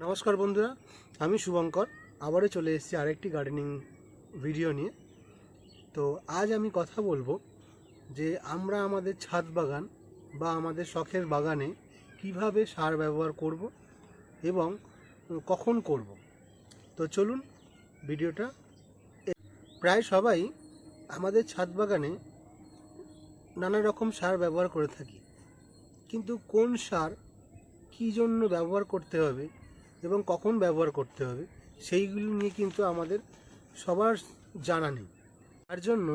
নমস্কার বন্ধুরা, আমি শুভঙ্কর। আবারও চলে এসেছি আরেকটি গার্ডেনিং ভিডিও নিয়ে। তো আজ আমি কথা বলব যে আমরা আমাদের ছাদ বাগান বা আমাদের শখের বাগানে কীভাবে সার ব্যবহার করব এবং কখন করব। তো চলুন ভিডিওটা। প্রায় সবাই আমাদের ছাদ বাগানে নানা রকম সার ব্যবহার করে থাকি। কিন্তু কোন সার কী জন্য ব্যবহার করতে হবে এবং কখন ব্যবহার করতে হবে, সেইগুলি নিয়ে কিন্তু আমাদের সবার জানা নেই। তার জন্য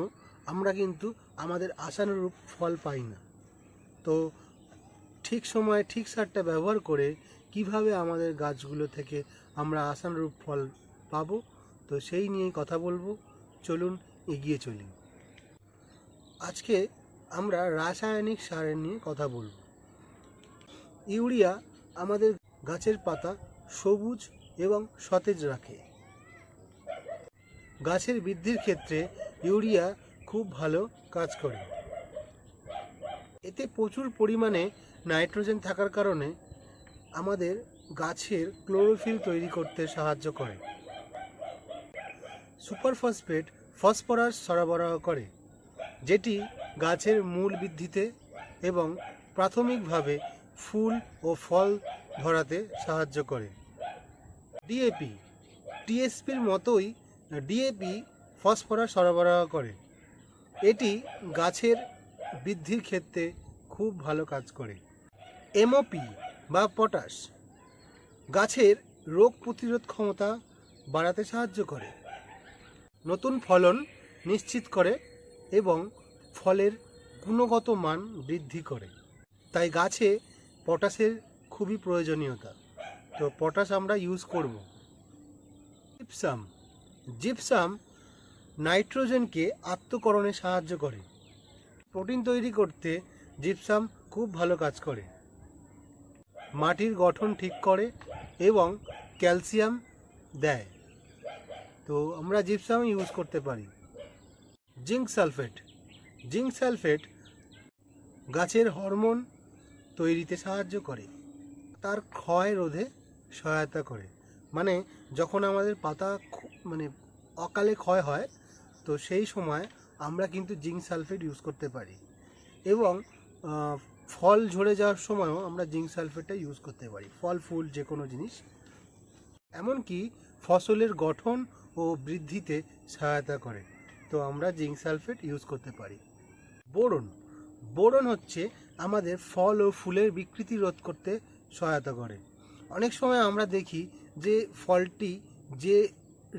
আমরা কিন্তু আমাদের আশানুরূপ ফল পাই না। তো ঠিক সময়ে ঠিক সারটা ব্যবহার করে কীভাবে আমাদের গাছগুলো থেকে আমরা আশানুরূপ ফল পাবো, তো সেই নিয়েই কথা বলব। চলুন এগিয়ে চলি। আজকে আমরা রাসায়নিক সারের নিয়ে কথা বলব। ইউরিয়া আমাদের গাছের পাতা সবুজ এবং সতেজ রাখে। গাছের বৃদ্ধির ক্ষেত্রে ইউরিয়া খুব ভালো কাজ করে। এতে প্রচুর পরিমাণে নাইট্রোজেন থাকার কারণে আমাদের গাছের ক্লোরোফিল তৈরি করতে সাহায্য করে। সুপার ফসফেট ফসফরাস সরবরাহ করে, যেটি গাছের মূল বৃদ্ধিতে এবং প্রাথমিকভাবে ফুল ও ফল ধরাতে সাহায্য করে। ডিএপি টিএসপির মতোই ডিএপি ফসফরাস সরবরাহ করে। এটি গাছের বৃদ্ধির ক্ষেত্রে খুব ভালো কাজ করে। এমওপি বা পটাশ গাছের রোগ প্রতিরোধ ক্ষমতা বাড়াতে সাহায্য করে। নতুন ফলন নিশ্চিত করে এবং ফলের গুণগত মান বৃদ্ধি করে। তাই গাছে পটাশের খুবই প্রয়োজনীয়তা। তো পটাশ আমরা ইউজ করব। জিপসাম জিপসাম নাইট্রোজেনকে আত্মকরণে সাহায্য করে। প্রোটিন তৈরি করতে জিপসাম খুব ভালো কাজ করে। মাটির গঠন ঠিক করে এবং ক্যালসিয়াম দেয়। তো আমরা জিপসাম ইউজ করতে পারি। জিঙ্ক সালফেট জিঙ্ক সালফেট গাছের হরমোন তৈরিতে সাহায্য করে। তার ক্ষয় রোধে সহায়তা করে। মানে যখন আমাদের পাতা মানে অকালে ক্ষয় হয়, তো সেই সময় আমরা কিন্তু জিঙ্ক সালফেট ইউজ করতে পারি। এবং ফল ঝরে যাওয়ার সময়ও আমরা জিঙ্ক সালফেটটা ইউজ করতে পারি, ফল, ফুল যে কোনো জিনিস। এমনকি ফসলের গঠন ও বৃদ্ধিতে সহায়তা করে, তো আমরা জিঙ্ক সালফেট ইউজ করতে পারি। বোরন বোরন হচ্ছে আমাদের ফল ও ফুলের বিকৃতি রোধ করতে সহায়তা করে। অনেক সময় আমরা দেখি যে ফলটি যে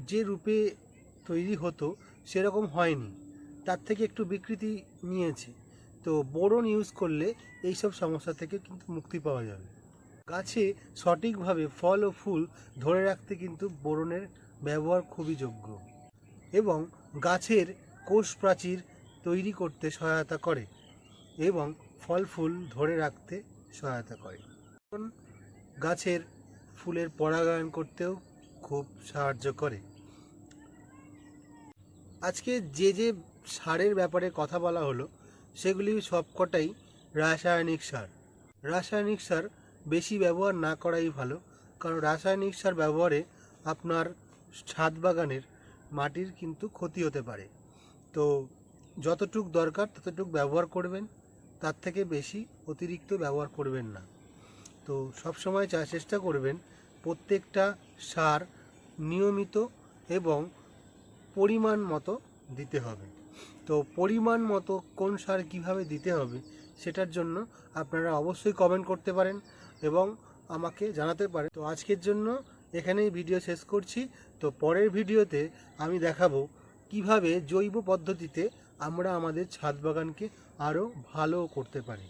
যে রূপে তৈরি হতো সেরকম হয়নি। তার থেকে একটু বিকৃতি নিয়েছে। তো বোরন ইউজ করলে এই সব সমস্যা থেকে কিন্তু মুক্তি পাওয়া যাবে। গাছে সঠিকভাবে ফল ও ফুল ধরে রাখতে কিন্তু বোরনের ব্যবহার খুবই যোগ্য এবং গাছের কোষ প্রাচীর তৈরি করতে সহায়তা করে এবং ফল ফুল ধরে রাখতে সহায়তা করে। গাছের ফুলের পরাগায়ন করতেও খুব সাহায্য করে। আজকে যে যে সারের ব্যাপারে কথা বলা হলো, সেগুলি সবকটাই রাসায়নিক সার। রাসায়নিক সার বেশি ব্যবহার না করাই ভালো, কারণ রাসায়নিক সার ব্যবহারে আপনার ছাদ বাগানের মাটির কিন্তু ক্ষতি হতে পারে। তো যতটুক দরকার ততটুক ব্যবহার করবেন, তার থেকে বেশি অতিরিক্ত ব্যবহার করবেন না। তো সবসময় চা চেষ্টা করবেন, প্রত্যেকটা সার নিয়মিত এবং পরিমাণ মতো দিতে হবে। তো পরিমাণ মতো কোন সার কীভাবে দিতে হবে, সেটার জন্য আপনারা অবশ্যই কমেন্ট করতে পারেন এবং আমাকে জানাতে পারেন। তো আজকের জন্য এখানেই ভিডিও শেষ করছি। তো পরের ভিডিওতে আমি দেখাবো কীভাবে জৈব পদ্ধতিতে আমরা আমাদের ছাদ বাগানকে আরও ভালো করতে পারি।